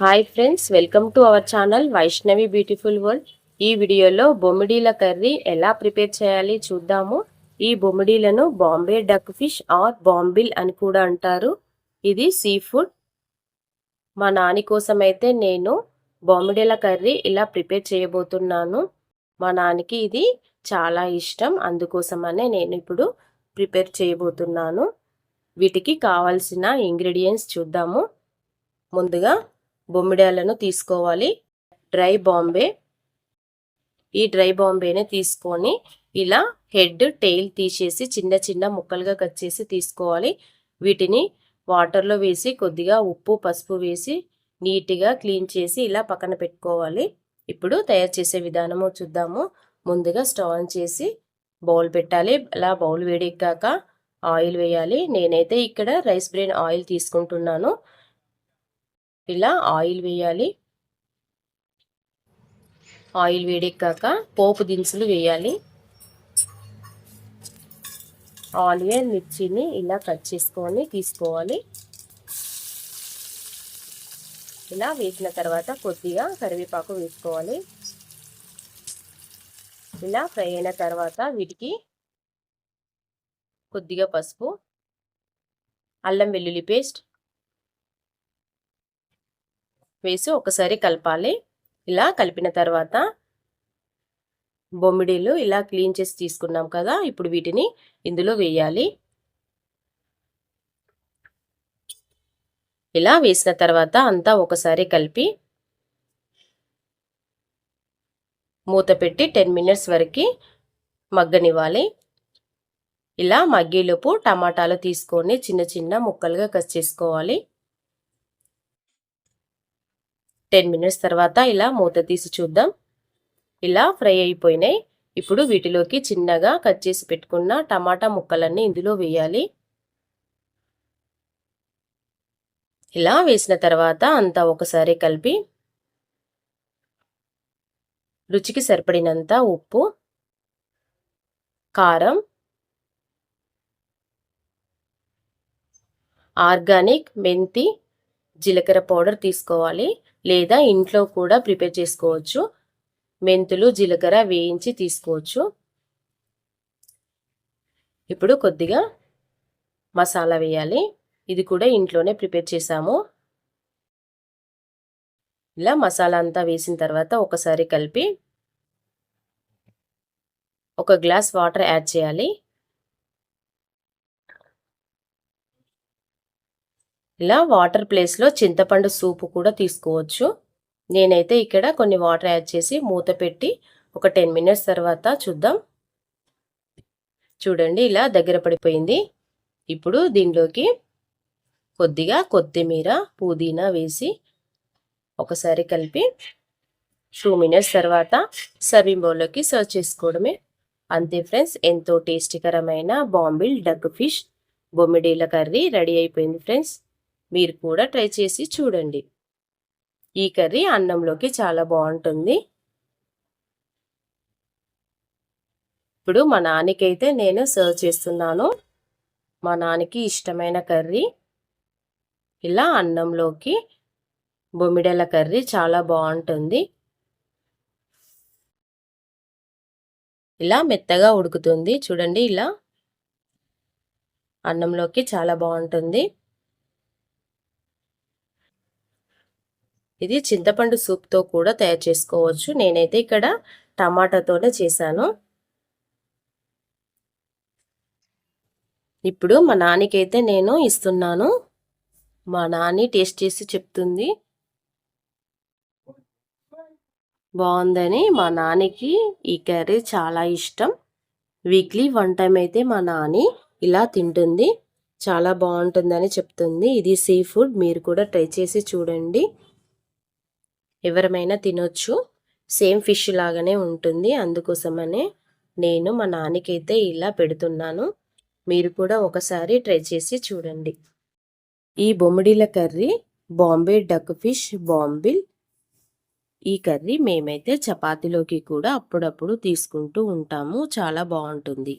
Hi friends welcome to our channel Vaishnavi beautiful world ఈ వీడియోలో బొమ్మిడీల కర్రీ ఎలా ప్రిపేర్ చేయాలి చూద్దాము. ఈ బొమ్మిడీలను Bombay duck fish or bombil అని కూడా అంటారు. ఇది సీ ఫుడ్. మా నాని కోసం అయితే నేను బొమ్మిడీల కర్రీ ఇలా ప్రిపేర్ చేయబోతున్నాను. మా నాన్నకి ఇది చాలా ఇష్టం అందుకోసమనే నేను ఇప్పుడు ప్రిపేర్ చేయబోతున్నాను. వీటికి కావాల్సిన ఇంగ్రీడియంట్స్ చూద్దాము. ముందుగా బొమ్మిడాలను తీసుకోవాలి. Dry Bombay. ఈ డ్రై బాంబేనే తీసుకొని ఇలా హెడ్ టెయిల్ తీసేసి చిన్న చిన్న ముక్కలుగా కట్ చేసి తీసుకోవాలి. వీటిని వాటర్లో వేసి కొద్దిగా ఉప్పు పసుపు వేసి నీట్గా క్లీన్ చేసి ఇలా పక్కన పెట్టుకోవాలి. ఇప్పుడు తయారు చేసే విధానము చూద్దాము. ముందుగా స్టవ్ ఆన్ చేసి బౌల్ పెట్టాలి. అలా బౌల్ వేడెక్కాక ఆయిల్ వేయాలి. నేనైతే ఇక్కడ రైస్ బ్రెయిన్ ఆయిల్ తీసుకుంటున్నాను. ఇలా ఆయిల్ వేయాలి. ఆయిల్ వేడెక్కాక పోపు దినుసులు వేయాలి. ఆనియన్ మిర్చిని ఇలా కట్ చేసుకొని తీసుకోవాలి. ఇలా వేసిన తర్వాత కొద్దిగా కరివేపాకు వేసుకోవాలి. ఇలా ఫ్రై అయిన తర్వాత వీటికి కొద్దిగా పసుపు అల్లం వెల్లుల్లి పేస్ట్ వేసి ఒకసారి కలపాలి. ఇలా కలిపిన తర్వాత బొమ్మిడీలు ఇలా క్లీన్ చేసి తీసుకున్నాం కదా ఇప్పుడు వీటిని ఇందులో వేయాలి. ఇలా వేసిన తర్వాత అంతా ఒకసారి కలిపి మూత పెట్టి టెన్ మినిట్స్ వరకు మగ్గనివ్వాలి. ఇలా మగ్గేలోపు టమాటాలు తీసుకొని చిన్న చిన్న ముక్కలుగా కట్ చేసుకోవాలి. టెన్ మినిట్స్ తర్వాత ఇలా మూత తీసి చూద్దాం. ఇలా ఫ్రై అయిపోయినాయి. ఇప్పుడు వీటిలోకి చిన్నగా కట్ చేసి పెట్టుకున్న టమాటా ముక్కలన్నీ ఇందులో వేయాలి. ఇలా వేసిన తర్వాత అంతా ఒకసారి కలిపి రుచికి సరిపడినంత ఉప్పు కారం ఆర్గానిక్ మెంతి జీలకర్ర పౌడర్ తీసుకోవాలి. లేదా ఇంట్లో కూడా ప్రిపేర్ చేసుకోవచ్చు. మెంతులు జీలకర్ర వేయించి తీసుకోవచ్చు. ఇప్పుడు కొద్దిగా మసాలా వేయాలి. ఇది కూడా ఇంట్లోనే ప్రిపేర్ చేసాము ఇలా మసాలా అంతా వేసిన తర్వాత ఒకసారి కలిపి ఒక గ్లాస్ వాటర్ యాడ్ చేయాలి. ఇలా వాటర్ ప్లేస్లో చింతపండు సూపు కూడా తీసుకోవచ్చు. నేనైతే ఇక్కడ కొన్ని వాటర్ యాడ్ చేసి మూత పెట్టి ఒక టెన్ మినిట్స్ తర్వాత చూద్దాం. చూడండి ఇలా దగ్గర పడిపోయింది. ఇప్పుడు దీనిలోకి కొద్దిగా కొత్తిమీర పుదీనా వేసి ఒకసారి కలిపి టూ మినిట్స్ తర్వాత సర్వింగ్ బౌల్లోకి సర్వ్ చేసుకోవడమే. అంతే ఫ్రెండ్స్ ఎంతో టేస్టీకరమైన బాంబిల్ డగ్ ఫిష్ బొమ్మిడీల కర్రీ రెడీ అయిపోయింది ఫ్రెండ్స్. మీరు కూడా ట్రై చేసి చూడండి. ఈ కర్రీ అన్నంలోకి చాలా బాగుంటుంది. ఇప్పుడు మా నాన్నకైతే నేను సర్వ్ చేస్తున్నాను. మా నాన్నకి ఇష్టమైన కర్రీ. ఇలా అన్నంలోకి బొమ్మిడల కర్రీ చాలా బాగుంటుంది. ఇలా మెత్తగా ఉడుకుతుంది. చూడండి ఇలా. అన్నంలోకి చాలా బాగుంటుంది. ఇది చింతపండు సూప్తో కూడా తయారు చేసుకోవచ్చు. నేనైతే ఇక్కడ టమాటాతోనే చేశాను. ఇప్పుడు మా నాన్నకైతే నేను ఇస్తున్నాను. మా నాని టేస్ట్ చేసి చెప్తుంది. బాగుందని మా నాన్నకి ఈ కర్రీ చాలా ఇష్టం. వీక్లీ వన్ టైం అయితే మా నాని ఇలా తింటుంది. చాలా బాగుంటుందని చెప్తుంది. ఇది సీ ఫుడ్ మీరు కూడా ట్రై చేసి చూడండి. ఎవరమైనా తినొచ్చు. సేమ్ ఫిష్ లాగానే ఉంటుంది. అందుకోసమనే నేను మా నాన్నకైతే ఇలా పెడుతున్నాను. మీరు కూడా ఒకసారి ట్రై చేసి చూడండి. ఈ బొమ్మిడిల curry Bombay duck fish bombil ఈ కర్రీ మేమైతే చపాతీలోకి కూడా అప్పుడప్పుడు తీసుకుంటూ ఉంటాము. చాలా బాగుంటుంది.